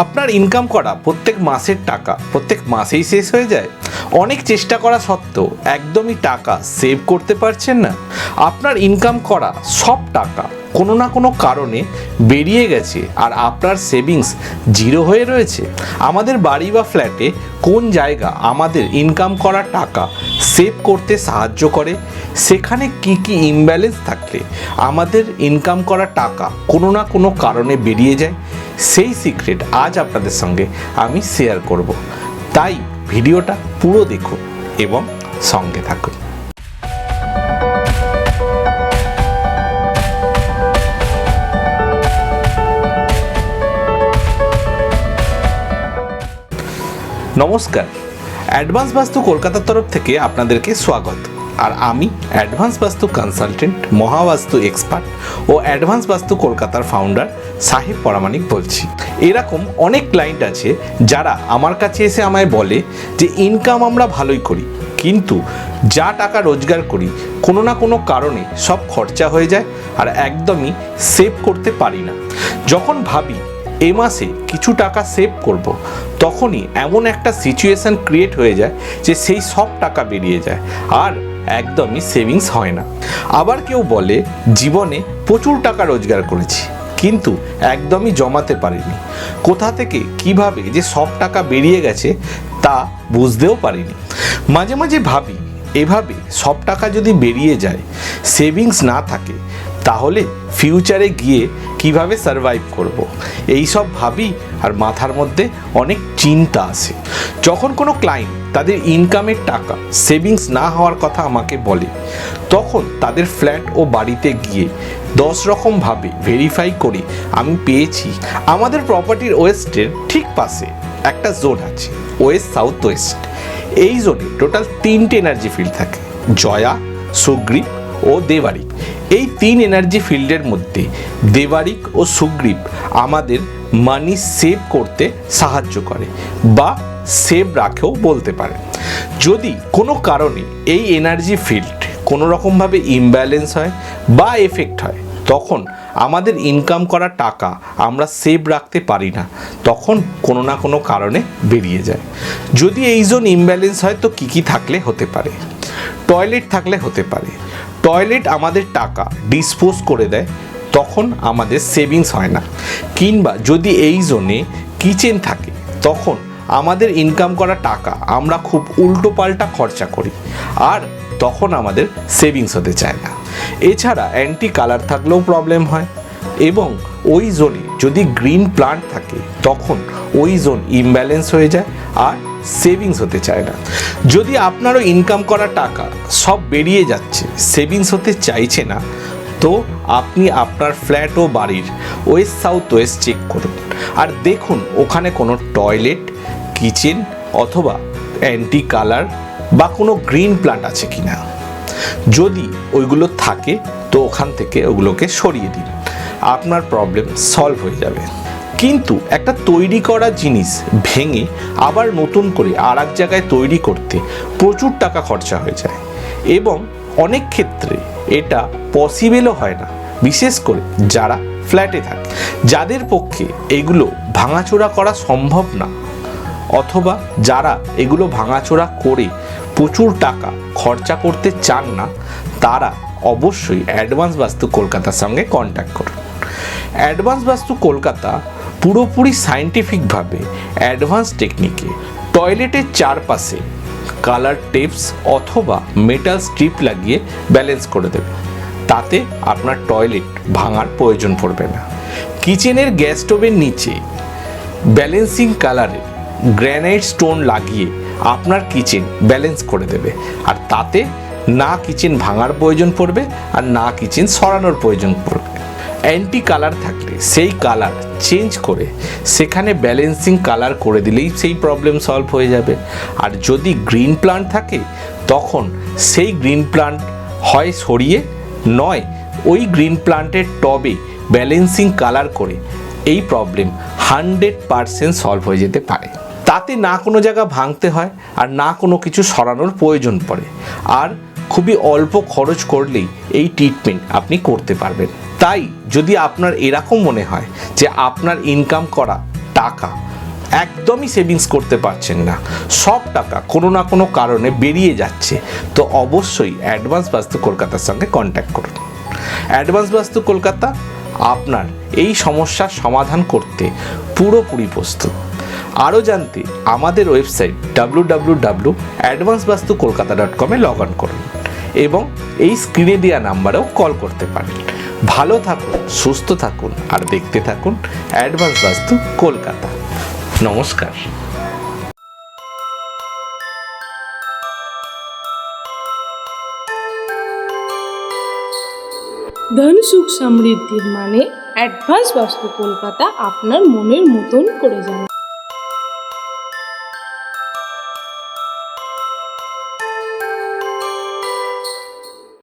আপনার ইনকাম করা প্রত্যেক মাসের টাকা, প্রত্যেক মাসেই শেষ হয়ে যায়। অনেক চেষ্টা করা সত্ত্বেও একদমই টাকা সেভ করতে পারছেন না। আপনার ইনকাম করা সব টাকা কোনো না কোনো কারণে বেরিয়ে গেছে আর আপনার সেভিংস জিরো হয়ে রয়েছে। আমাদের বাড়ি বা ফ্ল্যাটে কোন জায়গা আমাদের ইনকাম করা টাকা সেভ করতে সাহায্য করে? সেখানে কি কি ইমব্যালেন্স থাকলে আমাদের ইনকাম করা টাকা কোনো না কোনো কারণে বেরিয়ে যায়? সেই সিক্রেট আজ আপনাদের সঙ্গে আমি শেয়ার করব। তাই ভিডিওটা পুরো দেখুন এবং সঙ্গে থাকুন। নমস্কার। অ্যাডভান্স বাস্তু কলকাতার তরফ থেকে আপনাদেরকে স্বাগত। আর আমি advance Vastu consultant Mahavastu expert ও অ্যাডভান্স বাস্তু কলকাতার ফাউন্ডার সাহেব পরামানিক বলছি। এরকম অনেক ক্লায়েন্ট আছে যারা আমার কাছে এসে আমায় বলে যে ইনকাম আমরা ভালোই করি, কিন্তু যা টাকা রোজগার করি, কোনো না কোনো কারণে সব খরচা হয়ে যায় আর একদমই সেভ করতে পারি না। যখন ভাবি এ মাসে কিছু টাকা সেভ করব। তখনই এমন একটা সিচুয়েশন ক্রিয়েট হয়ে যায় যে সেই সব টাকা বেরিয়ে যায় আর একদমই সেভিংস হয় না। আবার কেউ বলে, জীবনে প্রচুর টাকা রোজগার করেছি, কিন্তু একদমই জমাতে পারিনি। কোথা থেকে কীভাবে যে সব টাকা বেরিয়ে গেছে তা বুঝতেও পারিনি। মাঝে মাঝে ভাবি, এভাবে সব টাকা যদি বেরিয়ে যায় সেভিংস না থাকে তাহলে ফিউচারে গিয়ে কীভাবে সারভাইভ করব। এই সব ভাবি আর মাথার মধ্যে অনেক চিন্তা আসে যখন কোনো ক্লায়েন্ট তাদের ইনকামের টাকা সেভিংস না হওয়ার কথা আমাকে বলে, তখন তাদের ফ্ল্যাট ও বাড়িতে গিয়ে দশ রকমভাবে ভেরিফাই করে আমি পেয়েছি। আমাদের প্রপার্টির ওয়েস্টের ঠিক পাশে একটা জোন আছে, ওয়েস্ট সাউথ ওয়েস্ট। এই জোনে টোটাল তিনটে এনার্জি ফিল্ড থাকে, জয়া, সুগ্রীব ও দেবারিক এই তিন এনার্জি ফিল্ডের মধ্যে দেবারিক ও সুগ্রীব আমাদের মানি সেভ করতে সাহায্য করে বা সেভ রাখেও বলতে পারে। যদি কোনো কারণে এই এনার্জি ফিল্ড কোনো রকমভাবে ইমব্যালেন্স হয় বা এফেক্ট হয়, তখন আমাদের ইনকাম করা টাকা আমরা সেভ রাখতে পারি না, তখন কোনো না কোনো কারণে বেরিয়ে যায়। যদি এই জোন ইমব্যালেন্স হয় তো কী কী থাকলে হতে পারে? টয়লেট থাকলে হতে পারে। টয়লেট আমাদের টাকা ডিসপোজ করে দেয়, তখন আমাদের সেভিংস হয় না। কিংবা যদি এই জোনে কিচেন থাকে, তখন আমাদের ইনকাম করা টাকা আমরা খুব উল্টো পাল্টা খরচা করি, আর তখন আমাদের সেভিংস হতে চায় না। এছাড়া অ্যান্টি কালার থাকলেও প্রবলেম হয়, এবং ওই জোনে যদি গ্রিন প্লান্ট থাকে, তখন ওই জোন ইমব্যালেন্স হয়ে যায়, আর সেভিংস হতে চায় না। যদি আপনারও ইনকাম করা টাকা সব বেরিয়ে যাচ্ছে, সেভিংস হতে চাইছে না, তো আপনি আপনার ফ্ল্যাট ও বাড়ির ওয়েস্ট সাউথ ওয়েস্ট চেক করুন। আর দেখুন ওখানে কোনো টয়লেট কিচেন অথবা অ্যান্টি কালার বা কোনো গ্রিন প্লান্ট আছে কি না যদি ওইগুলো থাকে, তো ওখান থেকে ওগুলোকে সরিয়ে দিন। আপনার প্রবলেম সলভ হয়ে যাবে। কিন্তু একটা তৈরি করা জিনিস ভেঙে আবার নতুন করে আর এক জায়গায় তৈরি করতে প্রচুর টাকা খরচা হয়ে যায়। এবং অনেক ক্ষেত্রে এটা পসিবেলও হয় না। বিশেষ করে যারা ফ্ল্যাটে থাকে। যাদের পক্ষে এগুলো ভাঙাচোরা করা সম্ভব না, অথবা যারা এগুলো ভাঙাচোরা করে প্রচুর টাকা খরচা করতে চান না, তারা অবশ্যই অ্যাডভান্স বাস্তু কলকাতার সঙ্গে কন্ট্যাক্ট করুন। অ্যাডভান্স বাস্তু কলকাতা পুরোপুরি সায়েন্টিফিকভাবে অ্যাডভান্স টেকনিকে। টয়লেটের চারপাশে কালার টেপস অথবা মেটাল স্ট্রিপ লাগিয়ে ব্যালেন্স করে দেবে। তাতে আপনার টয়লেট ভাঙার প্রয়োজন পড়বে না। কিচেনের গ্যাস স্টোভের নিচে ব্যালেন্সিং কালারের গ্র্যানাইট স্টোন লাগিয়ে আপনার কিচেন ব্যালেন্স করে দেবে। আর তাতে না কিচেন ভাঙার প্রয়োজন পড়বে আর না কিচেন সরানোর প্রয়োজন পড়বে। অ্যান্টি কালার থাকলে সেই কালার চেঞ্জ করে, সেখানে ব্যালেন্সিং কালার করে দিলেই সেই প্রবলেম সলভ হয়ে যাবে। আর যদি গ্রিন প্লান্ট থাকে, তখন সেই গ্রিন প্লান্ট হয় সরিয়ে, নয়, ওই গ্রিন প্লান্টের টবে ব্যালেন্সিং কালার করে এই প্রবলেম হান্ড্রেড পারসেন্ট সলভ হয়ে যেতে পারে। তাতে না কোনো জায়গা ভাঙতে হয় আর না কোনো কিছু সরানোর প্রয়োজন পড়ে। আর খুবই অল্প খরচ করলেই এই ট্রিটমেন্ট আপনি করতে পারবেন। তাই যদি আপনার এরকম মনে হয় যে আপনার ইনকাম করা টাকা একদমই সেভিংস করতে পারছেন না, সব টাকা কোনো না কোনো কারণে বেরিয়ে যাচ্ছে, তো অবশ্যই অ্যাডভান্স বাস্তু কলকাতার সঙ্গে কন্ট্যাক্ট করুন। অ্যাডভান্স বাস্তু কলকাতা আপনার এই সমস্যার সমাধান করতে পুরোপুরি প্রস্তুত। আরও জানতে আমাদের website W W W advance Vastu Kolkata dot কমে লগ অন করুন এবং এই স্ক্রিনে দেওয়া নাম্বারেও কল করতে পারেন। ভালো থাকুন, সুস্থ থাকুন আর দেখতে থাকুন অ্যাডভান্স বাস্তু কলকাতা। নমস্কার। ধন সুখ সমৃদ্ধির মানে অ্যাডভান্স বাস্তু কলকাতা আপনার মনের মতন করে যান